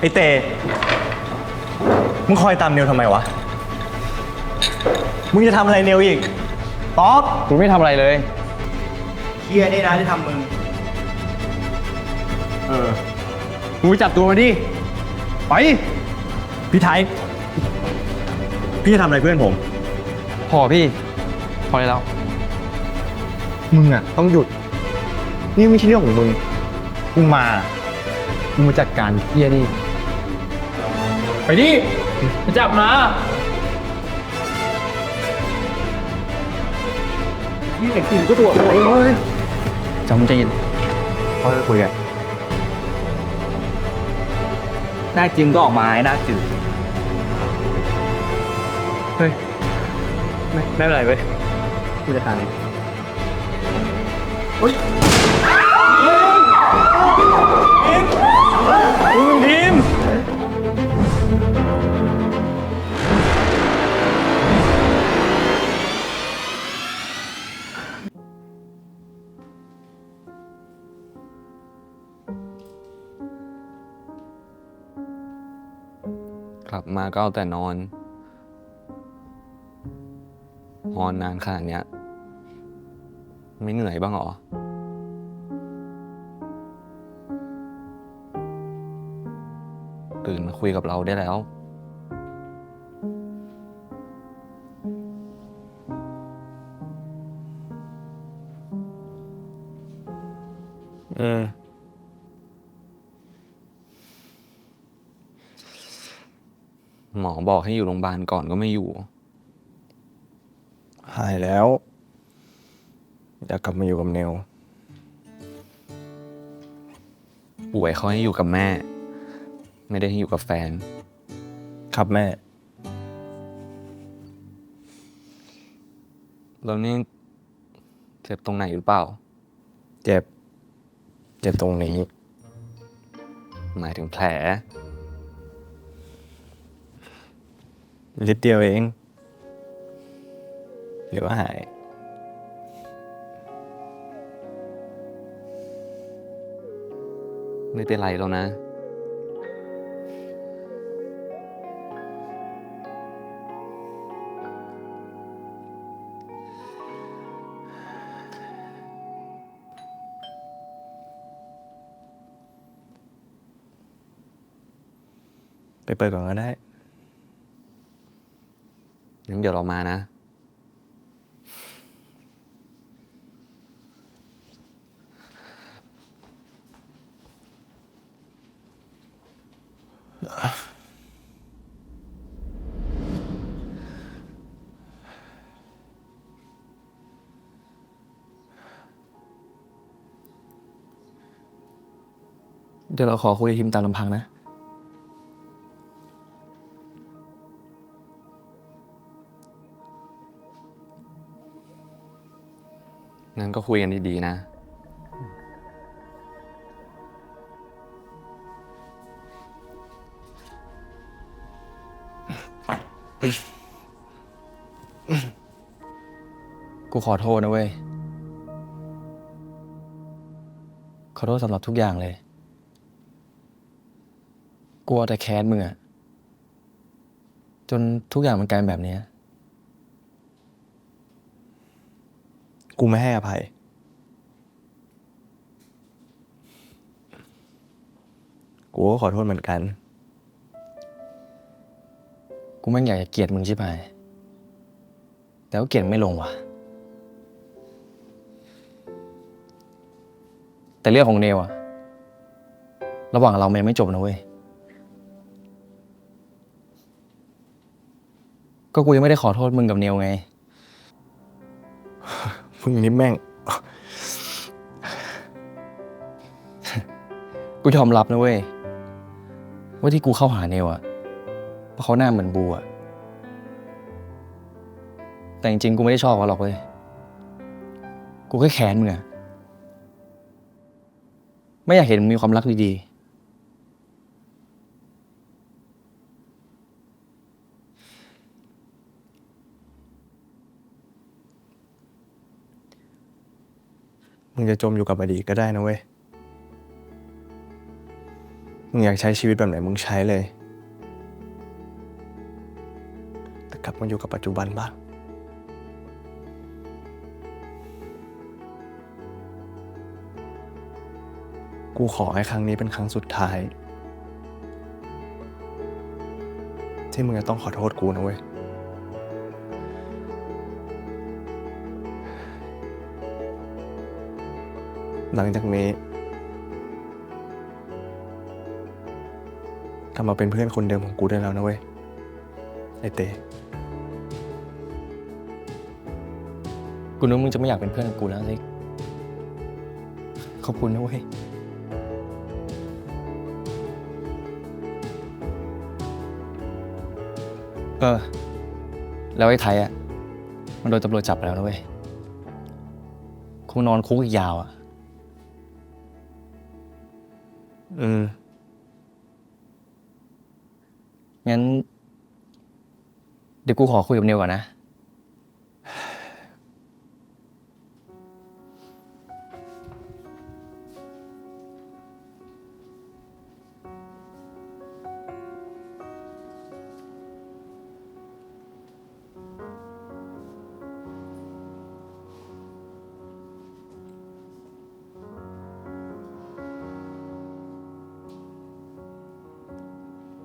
ไอเตมึงคอยตามเนวทำไมวะ มึงจะทำอะไรเนวอีก ป๊อป กูไม่ทำอะไรเลย เฮียนี่นะที่ทำมึง เออมึงไปจับตัวมาดิ ไป พี่ไทย พี่จะทำอะไรเพื่อนผม พอพี่ พอได้แล้ว มึงอะ ต้องหยุด นี่ไม่ใช่เรื่องของมึง มึงมา มึงมาจัดการเฮียนี่ ไปดิไปจับมานี่เด็กกินก็ตัวโอ้ยจำใจเย็นพ่อจะคุยกันหน้าจริงก็ออกมาไอ้หน้าจืดเฮ้ย ไม่ไม่เป็นไรเว้ยกูจะทานเองทีม ลับมาก็เอาแต่นอนนอนนานขนาดเนี้ย ไม่เหนื่อยบ้างหรอ ตื่นมาคุยกับเราได้แล้ว หมอบอกให้อยู่โรงพยาบาลก่อนก็ไม่อยู่ หายแล้ว อยากกลับมาอยู่กับเนว ป่วยเขาให้อยู่กับแม่ ไม่ได้ให้อยู่กับแฟน ครับแม่ แล้วนี่เจ็บตรงไหนหรือเปล่า เจ็บ เจ็บตรงนี้ หมายถึงแผล นิดเดียวเอง เดี๋ยวหาย ไม่เป็นไรแล้วนะ ไปเปิดก่อนก็ได้ งั้นเดี๋ยวเรามานะ เดี๋ยวเราขอคุยกับทีมตามลำพังนะ ก็คุยกันดีๆนะ กูขอโทษนะเว้ย ขอโทษสำหรับทุกอย่างเลย กลัวแต่แค้นมึงอะจนทุกอย่างมันกลายเป็นแบบเนี้ย กูไม่ให้อภัย กูก็ขอโทษเหมือนกัน กูแม่งอยากจะเกลียดมึงใชิบหายแต่ว่าเกลียดไม่ลงว่ะ แต่เรื่องของเนวอะระหว่างเรามันยังไม่จบนะเว้ย ก็กูยังไม่ได้ขอโทษมึงกับเนวไง มึงนี่แม่ง กูยอมรับนะเว้ย ว่าที่กูเข้าหาเนวอะเพราะเขาหน้าเหมือนบูอะแต่จริงๆ กูไม่ได้ชอบเขาหรอกเว้ย กูแค่แค้นมึงอะไม่อยากเห็นมึงมีความรักดีๆ มึงจะจมอยู่กับอดีตก็ได้นะเว้ยมึงมึงอยากใช้ชีวิตแบบไหนมึงใช้เลย แต่กลับมาอยู่กับปัจจุบันบ้าง กูขอให้ครั้งนี้เป็นครั้งสุดท้าย ที่มึงจะต้องขอโทษกูนะเว้ย หลังจากนี้กลับมาเป็นเพื่อนคนเดิมของกูได้แล้วนะเว้ย ไอเต้กูนึกว่ามึงจะไม่อยากเป็นเพื่อนกับกูแล้วเล็กขอบคุณนะเว้ยเออ แล้วไอ้ไทยอะ มันโดนตำรวจจับแล้วนะเว้ยคงนอนคุกอีกยาวอะ อืมงั้น เดี๋ยวกูขอคุยกับเนวก่อนนะ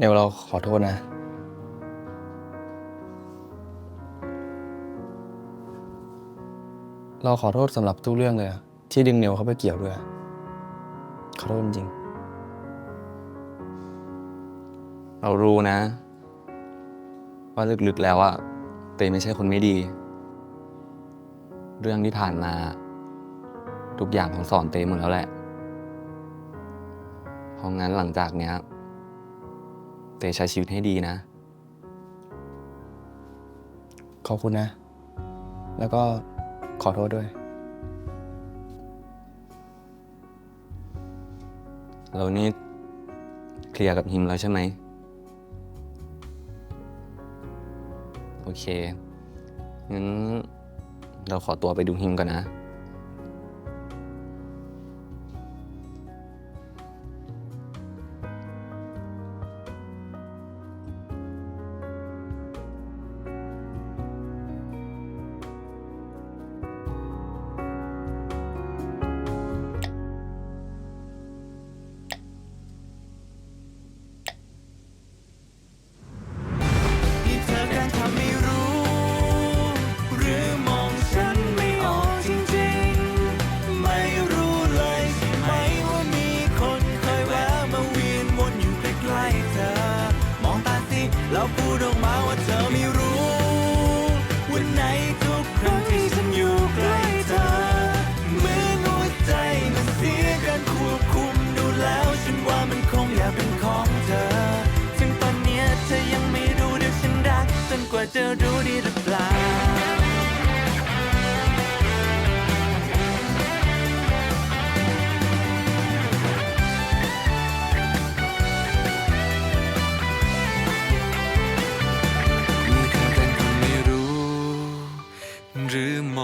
เนวเราขอโทษนะ เราขอโทษสำหรับทุกเรื่องเลยอะที่ดึงเนวเข้าไปเกี่ยวด้วย ขอโทษจริง เรารู้นะ ว่าลึกๆแล้วอะเตไม่ใช่คนไม่ดี เรื่องที่ผ่านมา ทุกอย่างของสอนเตหมดแล้วแหละเพราะงั้นหลังจากเนี้ย เตใช้ชีวิตให้ดีนะๆขอบคุณนะ แล้วก็ขอโทษด้วย เรานี่เคลียร์กับฮิมแล้วใช่ไหม โอเค งั้นเราขอตัวไปดูฮิมก่อนนะ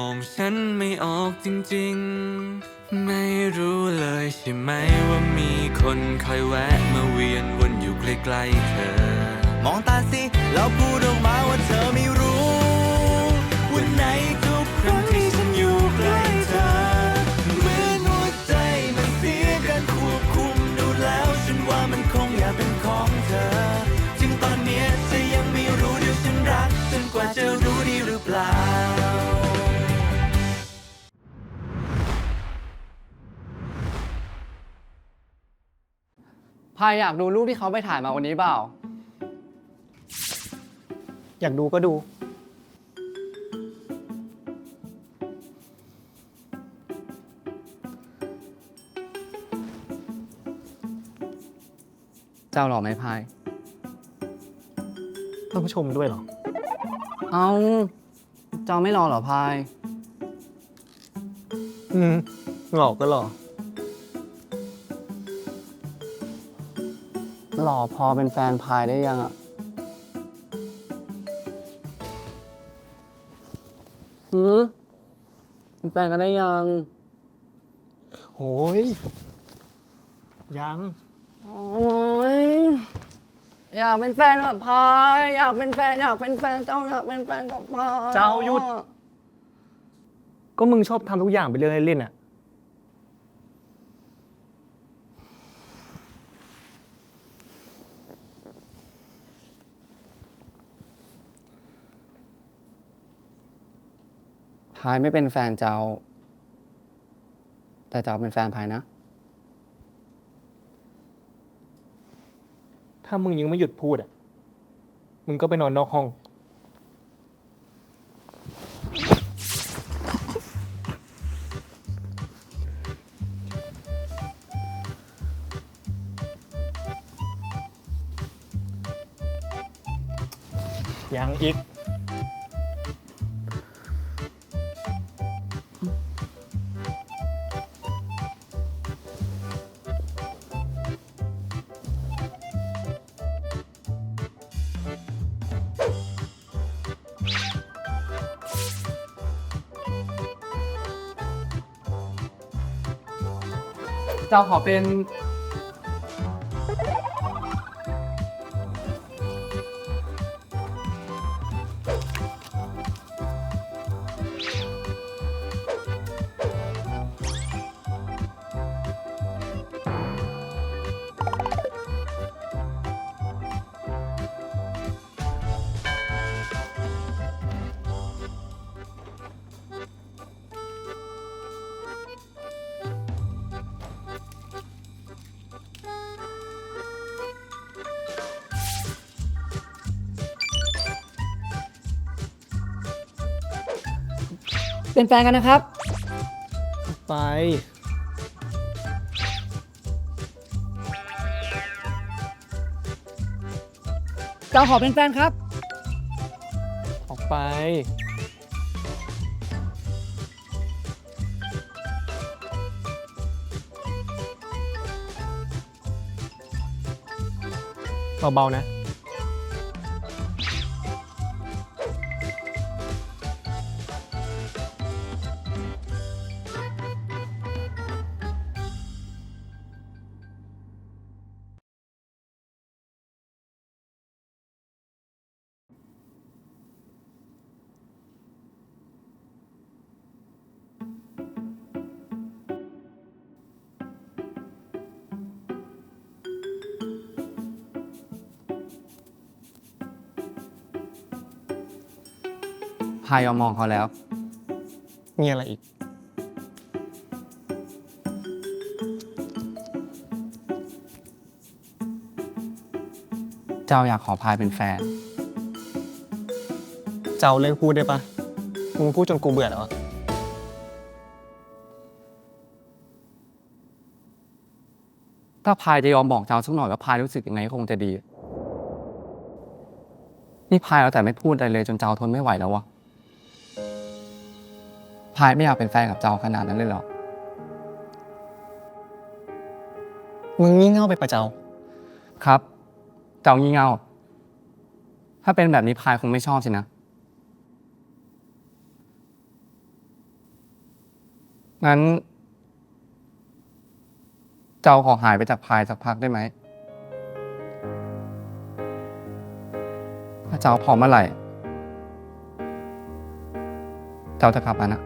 อมองฉันไม่ออกจริงๆ ไม่รู้เลยใช่ไหมว่ามีคนคอยแวะมาเวียนวนอยู่ใกล้ๆเธอ มองตาสิแล้วพูดออกมาว่าเธอไม่รู้วันไหนทุกครั้งที่ฉันอยู่ใกล้เธอ เหมือนหัวใจมันเสียการควบคุมดูแล้วฉันว่ามันคงอยากเป็นของเธอ จึงตอนเนี้ยเธอยังไม่รู้เดี๋ยวฉันรักจนกว่าจะรู้ดีหรือเปล่า พายอยากดูรูปที่เขาไปถ่ายมาวันนี้เปล่า อยากดูก็ดู เจ้าหล่อไหมพาย ต้องชมด้วยเหรอ เอาเจ้าไม่รอเหรอพาย อืมหลอกก็หลอ หล่อพอเป็นแฟนพายได้ยังอะหือเป็นแฟนกันได้ยังโอ้ยยัง โอ้ยอยากเป็นแฟนกับพายอยากเป็นแฟนอยากเป็นแฟนเจ้าอยากเป็นแฟนกับพายเจ้าหยุด ก็มึงชอบทำทุกอย่างเป็นเรื่องเล่นๆอะ พายไม่เป็นแฟนเจ้า แต่เจ้าเป็นแฟนพายนะ ถ้ามึงยังไม่หยุดพูดอะ มึงก็ไปนอนนอกห้องยัง จ้าขอเป็น เป็นแฟนกันนะครับ ไปเจ้าขอเป็นแฟนครับ ออกไป เบาๆนะ พายยอมมองเขาแล้ว มีอะไรอีก เจ้าอยากขอพายเป็นแฟน เจ้าเลิกพูดได้ปะมึงพูดจนกูเบื่อแล้วอะถ้าพายจะยอมบอกเจ้าสักหน่อยว่าพายรู้สึกยังไงก็คงจะดี นี่พายเอาแต่ไม่พูดอะไรเลยจนเจ้าทนไม่ไหวแล้ววะ พายไม่อยากเป็นแฟนกับเจ้าขนาดนั้นเลยเหรอ มึงงี่เง่าไปประเจ้า ครับ เจ้างี่เง่า ถ้าเป็นแบบนี้พายคงไม่ชอบสินะ งั้น เจ้าขอหายไปจากพายสักพักได้ไหม ถ้าเจ้าพร้อมเมื่อไหร่ เจ้าจะกลับมานะ